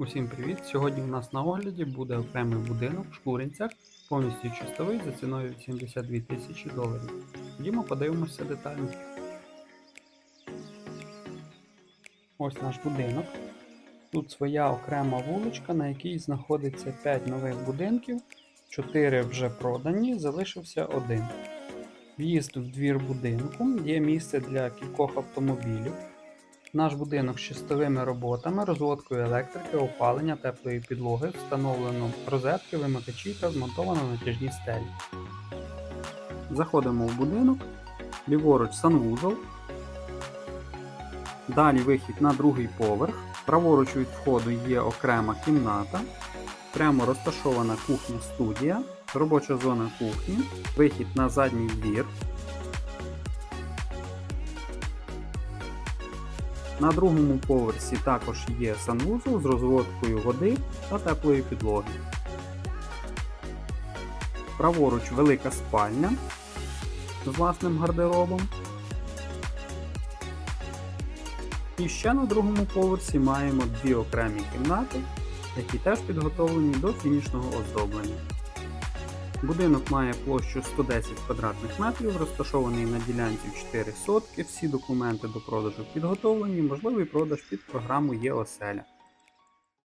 Усім привіт! Сьогодні у нас на огляді буде окремий будинок в Шкуринцях, повністю чистовий за ціною 72 тисячі доларів. Ходімо, подивимося детально. Ось наш будинок. Тут своя окрема вуличка, на якій знаходиться 5 нових будинків, 4 вже продані, залишився один. В'їзд в двір будинку, є місце для кількох автомобілів. Наш будинок з чистовими роботами, розводкою електрики, опалення теплої підлоги, встановлено розетки, вимикачі та змонтовано натяжні стелі. Заходимо в будинок, ліворуч санвузол. Далі вихід на другий поверх. Праворуч від входу є окрема кімната. Прямо розташована кухня-студія, робоча зона кухні, вихід на задній двір. На другому поверсі також є санвузол з розводкою води та теплої підлоги. Праворуч велика спальня з власним гардеробом. І ще на другому поверсі маємо дві окремі кімнати, які теж підготовлені до фінішного оздоблення. Будинок має площу 110 квадратних метрів, розташований на ділянці 4 сотки. Всі документи до продажу підготовлені, можливий продаж під програму є оселя.